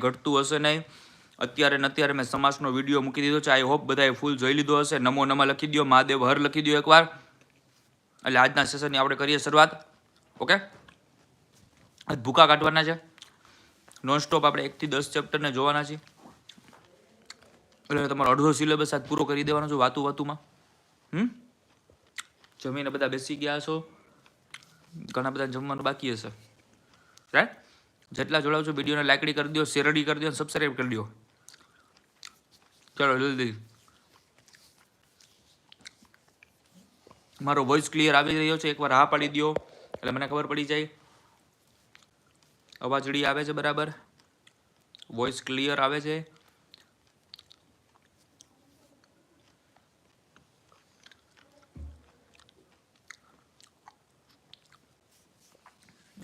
ઘટતું હશે નહીં. અત્યારે ને અત્યારે મેં સમાસનો વીડિયો મૂકી દીધો છે. આઈ હોપ બધાએ ફૂલ જોઈ લીધો હશે. નમો નમા લખી દો મહાદેવ હર લખી દો એકવાર. એટલે આજના સેશનની આપણે કરીએ શરૂઆત. ઓકે આજ ભૂકા કાઢવાના છે. નોન સ્ટોપ આપણે એકથી દસ ચેપ્ટરને જોવાના છીએ. એટલે તમારો અડધો સિલેબસ આજ પૂરો કરી દેવાનો છો વાતું વાતુમાં. હમ? જમીને બધા બેસી ગયા છો ઘણા બધા જમવાનું બાકી હશે. રાઈટ જેટલા જોડાવ છો, વિડીયોને લાઇકડી કરી દો શેરડી કરી દો સબસ્ક્રાઈબ કરી દો. ચલો, જલ્દી. મારો વોઇસ ક્લિયર આવી રહ્યો છે. એકવાર હા પાડી દો એટલે મને ખબર પડી જાય. અવાજડી આવે છે, બરાબર? વોઇસ ક્લિયર આવે છે.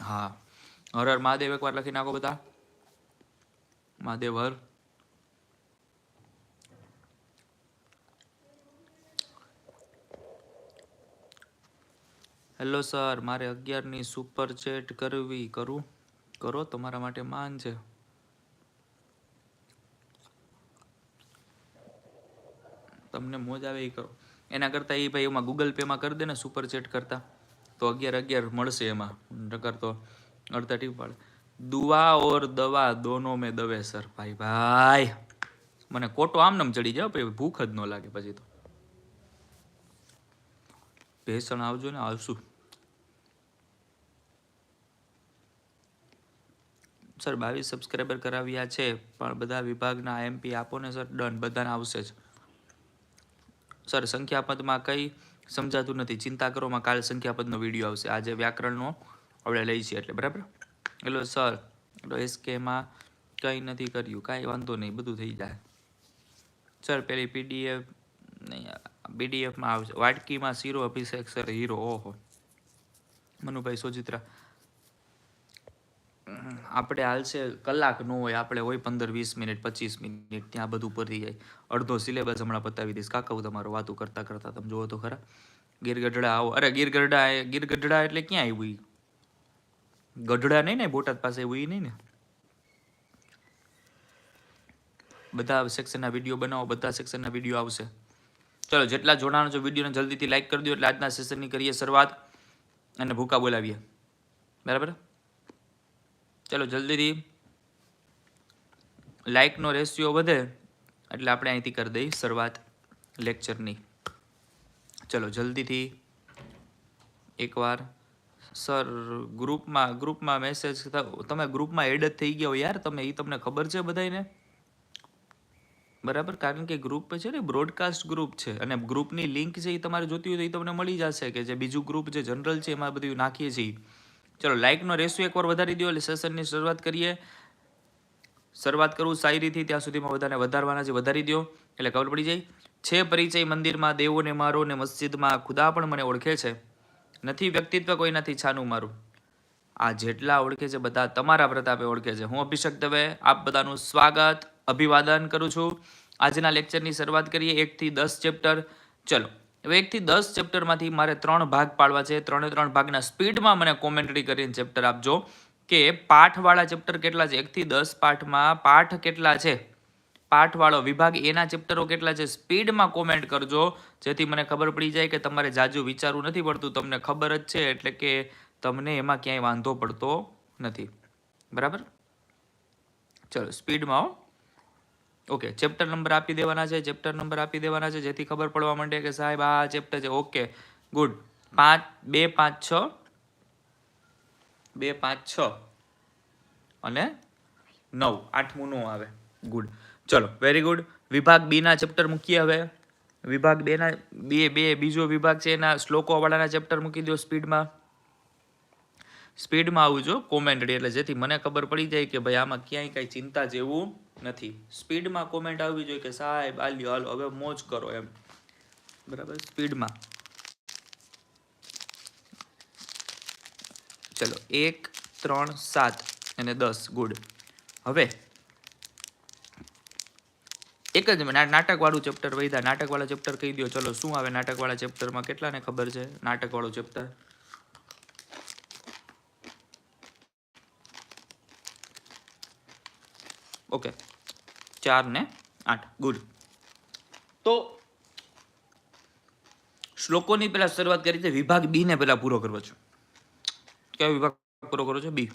હા. હર હર મહાદેવ એકવાર લખી નાખો બધા. મહાદેવ હર. હેલો સર મારે અગિયારની સુપર ચેટ કરવી, કરું? કરો, તમારા માટે માન છે. તમને મોજ આવે એ કરો. એના કરતાં એ ભાઈ એમાં ગૂગલ પેમાં કરી દે ને સુપર ચેટ કરતા. તો અગિયાર અગિયાર મળશે એમાં. નકર તો ટીપ પાડે. દુઆ ઓર દવા દોનો મેં દવે સર. ભાઈ ભાઈ. મને કોટો આમ નમ ચડી જાય પછી ભૂખ જ ન લાગે પછી તો. ભેસણ આવજો ને, આવશું. સર, બાવીસ સબસ્ક્રાઈબર કરાવ્યા છે, પણ બધા વિભાગના એમપી આપો ને, સર. ડન બધાને આવશે જ. સર, સંખ્યાપદમાં કંઈ સમજાતું નથી. ચિંતા કરોમાં કાલે સંખ્યાપદનો વીડિયો આવશે. આજે વ્યાકરણનો આપણે લઈ છીએ એટલે, બરાબર? એટલે સર, એટલે એસકેમાં કંઈ નથી કર્યું, કાંઈ વાંધો નહીં, બધું થઈ જાય. સર, પેલી પીડીએફ નહીં પીડીએફમાં આવશે. વાટકીમાં શીરો અભિષેક સર હીરો ઓહો. મનુભાઈ સોજિત્રા. આપણે હાલશે, કલાક ન હોય, આપણે હોય પંદર, વીસ મિનિટ, પચીસ મિનિટ, ત્યાં બધું પતી જાય. અડધો સિલેબસ હમણાં પતાવી દઈશ. કાકા હું તમારો વાતું કરતા કરતાં, તમે જોવો તો ખરા. ગીર ગઢડા આવો. અરે ગીર ગઢડા એ- ગીર ગઢડા એટલે ક્યાં આવ્યું? ગઢડા નહીં ને, બોટાદ પાસે એવું નહીં ને? બધા સેક્શનના વીડિયો બનાવો, બધા સેક્શનના વીડિયો આવશે. ચલો, જેટલા જોડાણો છો વિડીયોને જલ્દીથી લાઇક કરી દો, એટલે આજના સેશનની કરીએ શરૂઆત અને ભૂકા બોલાવીએ. બરાબર? ચલો, જલ્દીથી લાઇકનો રેશિયો વધે, એટલે આપણે અહીંથી કરી દઈએ શરૂઆત લેક્ચરની ચલો, જલ્દીથી એકવાર સર, ગ્રુપમાં ગ્રુપમાં મેસેજ તમે ગ્રુપમાં એડ જ થઈ ગયો યાર, તમે એ તમને ખબર છે બધાને બરાબર? કારણ કે ગ્રુપ છે ને બ્રોડકાસ્ટ ગ્રુપ છે. અને ગ્રુપની લિંક છે એ તમારે જોતી હોય તો એ તમને મળી જશે કે જે બીજું ગ્રુપ જે જનરલ છે, એમાં બધું નાખીએ છીએ. ચલો લાઇકનો રેશિયો એકવાર વધારી દો એટલે સેશનની શરૂઆત કરીએ. શરૂઆત કરું શાયરીથી ત્યાં સુધીમાં બધાને વધારવાના છે, વધારી દો. એટલે ખબર પડી જાય. છે, પરિચય મંદિરમાં દેવોને મારો ને મસ્જિદમાં ખુદા પણ મને ઓળખે છે. નથી, વ્યક્તિત્વ કોઈ નથી, છાનું મારું. આ જેટલા ઓળખે છે બધા તમારા પ્રતાપે ઓળખે છે. હું અભિષેક દવે આપ બધાનું સ્વાગત, અભિવાદન કરું છું. આજના લેક્ચરની શરૂઆત કરીએ એકથી દસ ચેપ્ટર. ચલો, હવે એકથી દસ ચેપ્ટરમાંથી મારે ત્રણ ભાગ પાડવા છે. ત્રણે ત્રણ ભાગના સ્પીડમાં મને કોમેન્ટરી કરીને ચેપ્ટર આપજો કે પાઠવાળા ચેપ્ટર કેટલા છે? એકથી દસ પાઠમાં પાઠ કેટલા છે? પાઠવાળો વિભાગ. એના ચેપ્ટરો કેટલા છે? સ્પીડમાં કોમેન્ટ કરજો. જેથી મને ખબર પડી જાય કે તમારે જાજુ વિચારવું નથી પડતું. તમને ખબર જ છે, એટલે કે તમને એમાં ક્યાંય વાંધો પડતો નથી. બરાબર? ચલો સ્પીડમાં ઓકે ચેપ્ટર નંબર આપી દેવાના છે. ચેપ્ટર નંબર આપી દેવાના છે. જેથી ખબર પડવા માંડે કે સાહેબ, આ ચેપ્ટર છે. ઓકે ગુડ પાંચ, બે, પાંચ, છ. બે, પાંચ, છ. અને નવ. આઠમું નો આવે. ગુડ ચલો વેરી ગુડ વિભાગ બીના ચેપ્ટર મૂકીએ હવે. વિભાગ બેના બે બે, બીજો વિભાગ છે એના શ્લોકોવાળાના ચેપ્ટર મૂકી દો સ્પીડમાં. સ્પીડમાં આવું જો કોમેન્ટડી એટલે જેથી મને ખબર પડી જાય કે ભાઈ આમાં ક્યાંય કાંઈ ચિંતા જેવું નથી. સ્પીડમાં કોમેન્ટ આવવી જોઈએ કે સાહેબ, આલ્યો, હાલો, હવે મોજ કરો એમ. બરાબર? સ્પીડમાં. ચલો, એક, ત્રણ, સાત, અને દસ. ગુડ હવે એક જ નાટકવાળું ચેપ્ટર વૈધા. નાટકવાળા ચેપ્ટર કહી દો ચલો, શું આવે નાટકવાળા ચેપ્ટરમાં કેટલાને ખબર છે નાટકવાળું ચેપ્ટર ઓકે. ચાર ને આઠ. ગુડ. તો શ્લોકોની પહેલાં શરૂઆત કરી છે. વિભાગ બી ને પહેલા પૂરો કરવો છે. કયો વિભાગ પૂરો કરો છો? બી.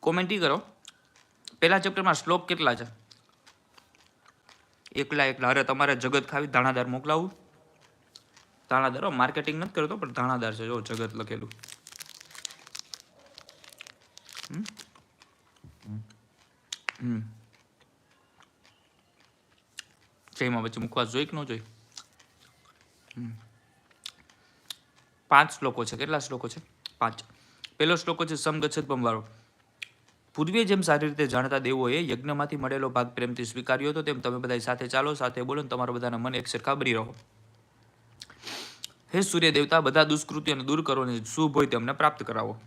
કોમેન્ટી કરો. પહેલા ચેપ્ટરમાં શ્લોક કેટલા છે? એકલા એકલા. અરે, તમારે જગત ખાવી દાણાદાર મોકલાવું. દાણાદાર માર્કેટિંગ નથી કરતો, પણ દાણાદાર છે. જો, જગત લખેલું. જયમાં વચ્ચે મુખવાસ જોઈ કે ન જોઈ? પાંચ શ્લોકો છે. કેટલા શ્લોકો છે? પાંચ. પહેલો શ્લોકો છે સમગચ્છત્વમ વાળો પૂર્વે જેમ સારી રીતે જાણતા દેવોએ યજ્ઞમાંથી મળેલો ભાગ પ્રેમથી સ્વીકાર્યો હતો, તેમ તમે બધા સાથે ચાલો, સાથે બોલો ને તમારા બધાના મન એક સરખા બની રહો. હે સૂર્ય દેવતા બધા દુષ્કૃત્યોને દૂર કરો અને શુભ હોય તેમને પ્રાપ્ત કરાવો.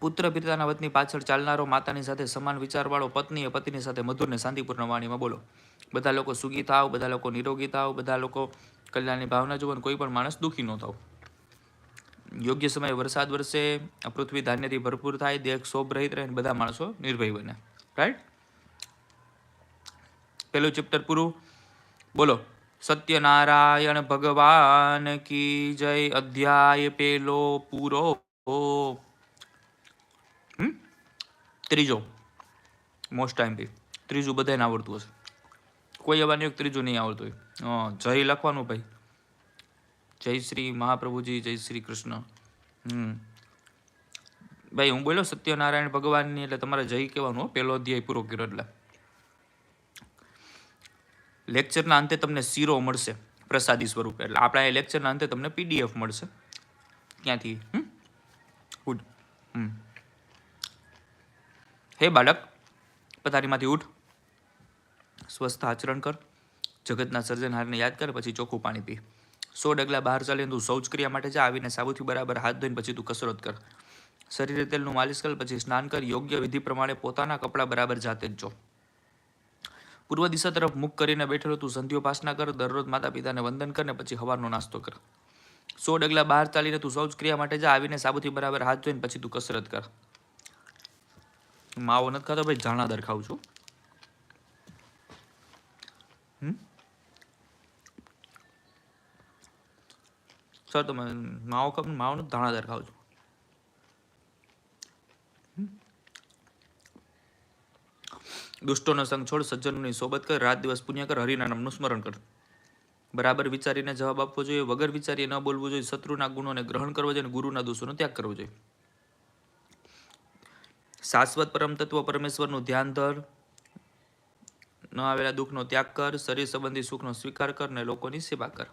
પુત્ર પિતાના વતની પાછળ ચાલનારો માતાની સાથે સમાન વિચારવાળો પત્ની એ પતિની સાથે મધુર ને શાંતિપૂર્ણ વાણીમાં બોલો. બધા લોકો સુગી થાવ, બધા લોકો નિરોગી થાવ, બધા લોકો કલ્યાણની ભાવના જુઓ કોઈ પણ માણસ દુઃખી ન થાવ. યોગ્ય સમયે વરસાદ વરસે પૃથ્વી ધાન્યથી ભરપૂર થાય, દેહ શોભ રહિત રહે બધા માણસો નિર્ભય બને. રાઈટ પેલું ચેપ્ટર પૂરું. બોલો. સત્યનારાયણ ભગવાન કી જય અધ્યાય પેલો પૂરો? ત્રીજો. મોસ્ટ ટાઈમ બી ત્રીજું બધાને આવડતું હશે. કોઈ એવા નહીં ત્રીજું નહીં આવડતું હોય. જય લખવાનું ભાઈ. જય શ્રી મહાપ્રભુજી, જય શ્રી કૃષ્ણ. હમ. ભાઈ, હું બોલ્યો સત્યનારાયણ ભગવાનની, એટલે તમારે જય કહેવાનું પહેલો અધ્યાય પૂરો કર્યો એટલે. લેક્ચરના અંતે તમને શીરો મળશે, પ્રસાદી સ્વરૂપે. એટલે આપણા એ લેક્ચરના અંતે તમને પીડીએફ મળશે. ક્યાંથી? હમ? ગુડ હમ. હે બાળક, પથારીમાંથી ઉઠ. સ્વસ્થ આચરણ કર. જગતના સર્જનહારને યાદ કર, પછી ચોખ્ખું પાણી પી. સો ડગલા બહાર ચાલીને તું શૌચક્રિયા માટે જા આવીને સાબુથી બરાબર હાથ ધોઈને પછી તું કસરત કર. શરીરે તેલનું માલિશ કર, પછી સ્નાન કર. યોગ્ય વિધિ પ્રમાણે પોતાના કપડાં બરાબર જાતે જ જો. પૂર્વ દિશા તરફ મુખ કરીને બેઠેલો તું સંધ્યોપાસના કર, દરરોજ માતા પિતાને વંદન કર ને પછી હવારનો નાસ્તો કર. સો ડગલા બહાર ચાલીને તું શૌચક્રિયા માટે જા આવીને સાબુથી બરાબર હાથ ધોઈને પછી તું કસરત કર. માવો નથી ખાતો ભાઈ જાણાદર ખાઉં છું. સર તમે માવો કપ માવો નથી ધાણાદાર ખાવ છો? દુષ્ટોનો સંગ છોડ, સજ્જનોની સોબત કર, રાત દિવસ પુણ્ય કર, હરિના નામનું સ્મરણ કર. બરાબર વિચારીને જવાબ આપવો જોઈએ, વગર વિચારીએ ન બોલવું જોઈએ, શત્રુના ગુણોને ગ્રહણ કરવો જોઈએ અને ગુરુના દોષોનો ત્યાગ કરવો જોઈએ. શાશ્વત પરમ તત્વ પરમેશ્વરનું ધ્યાન ધર. ન આવેલા દુઃખનો ત્યાગ કર, શરીર સંબંધી સુખનો સ્વીકાર કર ને લોકોની સેવા કર.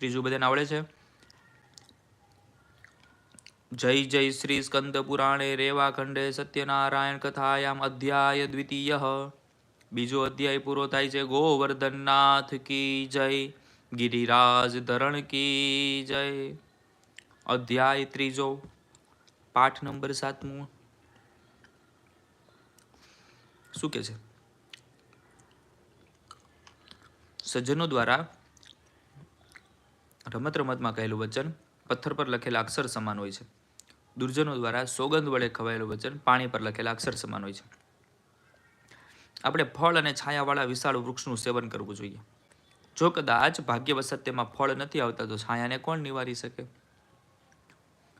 ત્રીજું બધાને આવડે છે. જય જય શ્રી સ્કંદ પુરાણે રેવા ખંડે સત્યનારાયણ કથાયામ અધ્યાય દ્વિતીય. બીજો અધ્યાય પૂરો થાય છે. ગોવર્ધનનાથ કી જય, ગિરિરાજ ધરણ કી જય. અધ્યાય ત્રીજો, પાઠ નંબર સાતમું. શું કે છે? સજ્જનો દ્વારા રમત રમતમાં કહેલું વચન પથ્થર પર લખેલા અક્ષર સમાન હોય છે. દુર્જનો દ્વારા સોગંદ વડે ખવાયેલું વચન પાણી પર લખેલા અક્ષર સમાન હોય છે. આપણે ફળ અને છાયાવાળા વિશાળ વૃક્ષનું સેવન કરવું જોઈએ. જો કદાચ ભાગ્યવશત તેમાં ફળ નથી આવતા, તો છાયાને કોણ નિવારી શકે?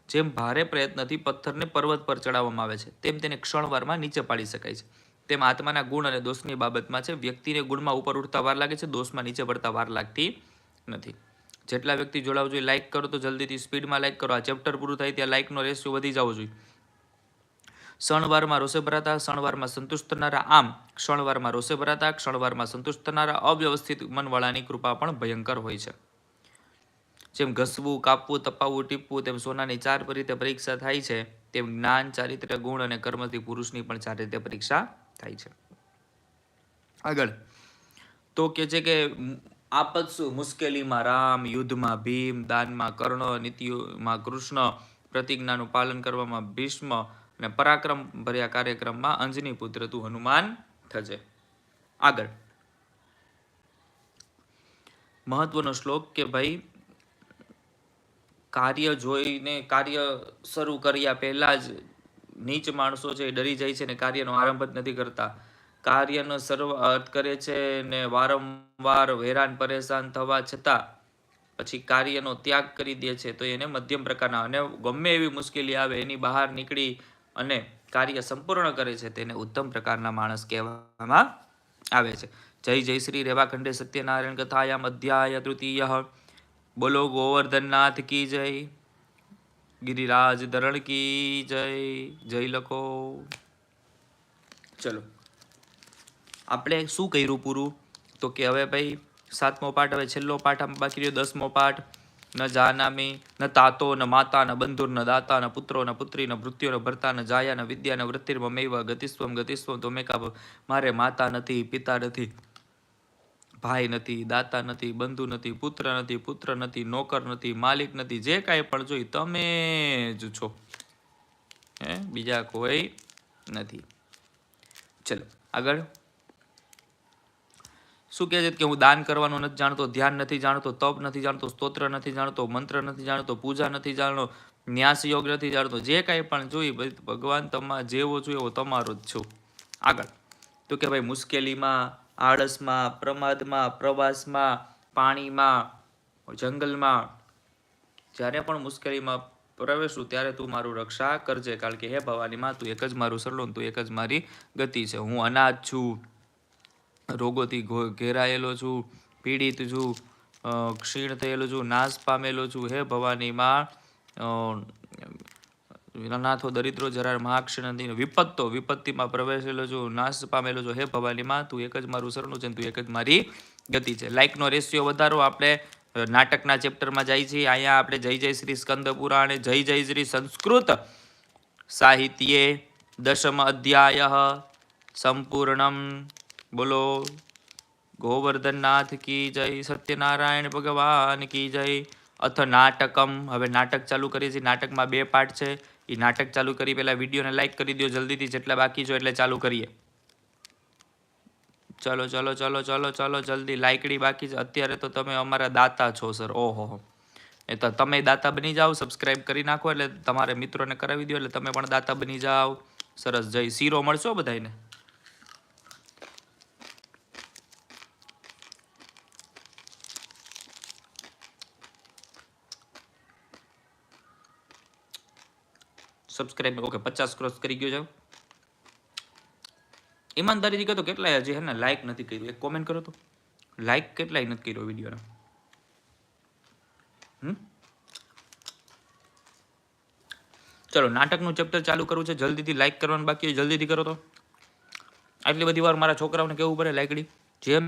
જેમ ભારે પ્રયત્નથી પથ્થરને પર્વત પર ચડાવવામાં આવે છે, તેમ તેને ક્ષણવારમાં નીચે પાડી શકાય છે. તેમ આત્માના ગુણ અને દોષની બાબતમાં છે, વ્યક્તિને ગુણમાં ઉપર ઉઠતા વાર લાગે છે, દોષમાં નીચે પડતા વાર લાગતી નથી. જેટલા વ્યક્તિ જોડાવું જોઈએ લાઇક કરો તો જલ્દીથી સ્પીડમાં લાઇક કરો. આ ચેપ્ટર પૂરું થાય ત્યાં લાઇકનો રેશિયો વધી જવો જોઈએ. ક્ષણવારમાં રોષે ભરાતા, ક્ષણવારમાં સંતુષ્ટ થનારા, આમ ક્ષણવારમાં રોષે ભરાતા, ક્ષણવારમાં સંતુષ્ટ થનારા, અવ્યવસ્થિત મનવાળાની કૃપા પણ ભયંકર હોય છે. જેમ ઘસવું, કાપવું, તપાવવું, ટીપવું, તેમ સોનાની ચાર રીતે પરીક્ષા થાય છે, તેમ જ્ઞાન ચારિત્ર્ય ગુણ અને કર્મથી પુરુષની પણ ચાર રીતે પરીક્ષા થાય છે. આગળ. તો કે છે કે આપત શું મુશ્કેલીમાં રામ, યુદ્ધમાં ભીમ, દાનમાં કર્ણ, નીતિમાં કૃષ્ણ, પ્રતિજ્ઞાનું પાલન કરવામાં ભીષ્મ અને પરાક્રમ ભર્યા કાર્યક્રમમાં અંજની પુત્ર તું હનુમાન થજે. આગળ. મહત્વનો શ્લોક કે ભાઈ, કાર્ય જોઈને કાર્ય શરૂ કર્યા પહેલા જ નીચ માણસો છે એ ડરી જાય છે ને કાર્યનો આરંભ જ નથી કરતા કાર્યનો શરૂઆત કરે છે ને વારંવાર હેરાન પરેશાન થવા છતાં પછી કાર્યનો ત્યાગ કરી દે છે, તો એને મધ્યમ પ્રકારના અને ગમે એવી મુશ્કેલી આવે એની બહાર નીકળી અને કાર્ય સંપૂર્ણ કરે છે, તેને ઉત્તમ પ્રકારના માણસ કહેવામાં આવે છે. જય જય શ્રી રેવાખંડે સત્યનારાયણ કથાયામ અધ્યાય તૃતીય. બોલો ગોવર્ધનનાથ કી જય. ગિરિરાજ ધરણ કી જય. જય લખો. ચલો. આપણે શું કર્યું પૂરું? તો કે હવે ભાઈ, સાતમો પાઠ, હવે છેલ્લો પાઠ આમાં બાકી રહ્યો, દસમો પાઠ. ન જાનામી, ન તાતો, ન માતા, ન બંધુર ન દાતા, ન પુત્રો, ન પુત્રી, ન મૃત્યુ ન ભરતા, ન જાયા, ન વિદ્યા, ન વૃત્તિર્મમેવ ગતિસ્વમ ગતિસ્વમ તો મેં કા મારે માતા નથી, પિતા નથી, ભાઈ નથી, દાતા નથી, બંધુ નથી, પુત્ર નથી પુત્ર નથી, નોકર નથી, માલિક નથી, જે કાંઈ પણ જોઈ તમે જ છો. હે? બીજા કોઈ નથી. ચલો, આગળ. શું કહે છે કે હું દાન કરવાનું નથી જાણતો, ધ્યાન નથી જાણતો, તપ નથી જાણતો, સ્તોત્ર નથી જાણતો, મંત્ર નથી જાણતો, પૂજા નથી જાણતો, ન્યાસ યોગ નથી જાણતો, જે કાંઈ પણ જોઈ ભગવાન તમા જેવો છું એવો તમારો જ છું. આગળ. તો કે ભાઈ મુશ્કેલીમાં, આળસમાં, પ્રમાદમાં, પ્રવાસમાં, પાણીમાં, જંગલમાં, જ્યારે પણ મુશ્કેલીમાં પ્રવેશું ત્યારે તું મારું રક્ષા કરજે, કારણ કે હે ભવાની માં, તું એક જ મારું સરલું તું એક જ મારી ગતિ છે. હું અનાજ છું. રોગોથી ઘેરાયેલો છું, પીડિત છું ક્ષીણ થયેલો છું, નાશ પામેલો છું. હે ભવાની માં અનાથો દરિદ્રો જરા મહાક્ષણ નથી. વિપત્તો, વિપત્તિમાં પ્રવેશેલો છું, નાશ પામેલો છું. હે ભવાની માં, તું એક જ મારું સરનું છે તું એક જ મારી ગતિ છે. લાઇકનો રેશિયો વધારો. આપણે નાટકના ચેપ્ટરમાં જાય છીએ. અહીંયા આપણે જય જય શ્રી સ્કંદ પુરાણે, જય જય શ્રી સંસ્કૃત સાહિત્યે દશમ અધ્યાય સંપૂર્ણમ બોલો, ગોવર્ધનનાથ કી જય, સત્યનારાયણ ભગવાન કી જય. અથ નાટકમ, હવે નાટક ચાલુ કરીએ છીએ. નાટકમાં બે પાર્ટ છે. એ નાટક ચાલુ કરી પહેલાં વિડીયોને લાઈક કરી દો જલ્દીથી, જેટલા બાકી છો એટલે ચાલુ કરીએ. ચલો ચલો ચલો ચલો ચલો, જલ્દી લાઈકડી બાકી છે. અત્યારે તો તમે અમારા દાતા છો, સર. ઓહો. એ તો તમે દાતા બની જાઓ, સબસ્ક્રાઇબ કરી નાખો એટલે તમારે મિત્રોને કરાવી દો એટલે તમે પણ દાતા બની જાઓ. સરસ, જય શીરો મળશો બધાને સબસ્ક્રાઇબ ઓકે પચાસ ક્રોસ કરી ગયો છે ઈમાનદારીથી કહો તો કેટલાય હજી હે ને લાઈક નથી કર્યું. એક કોમેન્ટ કરો તો. લાઈક કેટલાય નથી કર્યો વિડીયોને હમ? ચલો, નાટકનું ચેપ્ટર ચાલુ કરવું છે. જલ્દીથી લાઈક કરવાનું બાકી જલ્દીથી કરો તો. આટલી બધી વાર મારા છોકરાઓને કેવું પડે લાઈકડી જેમ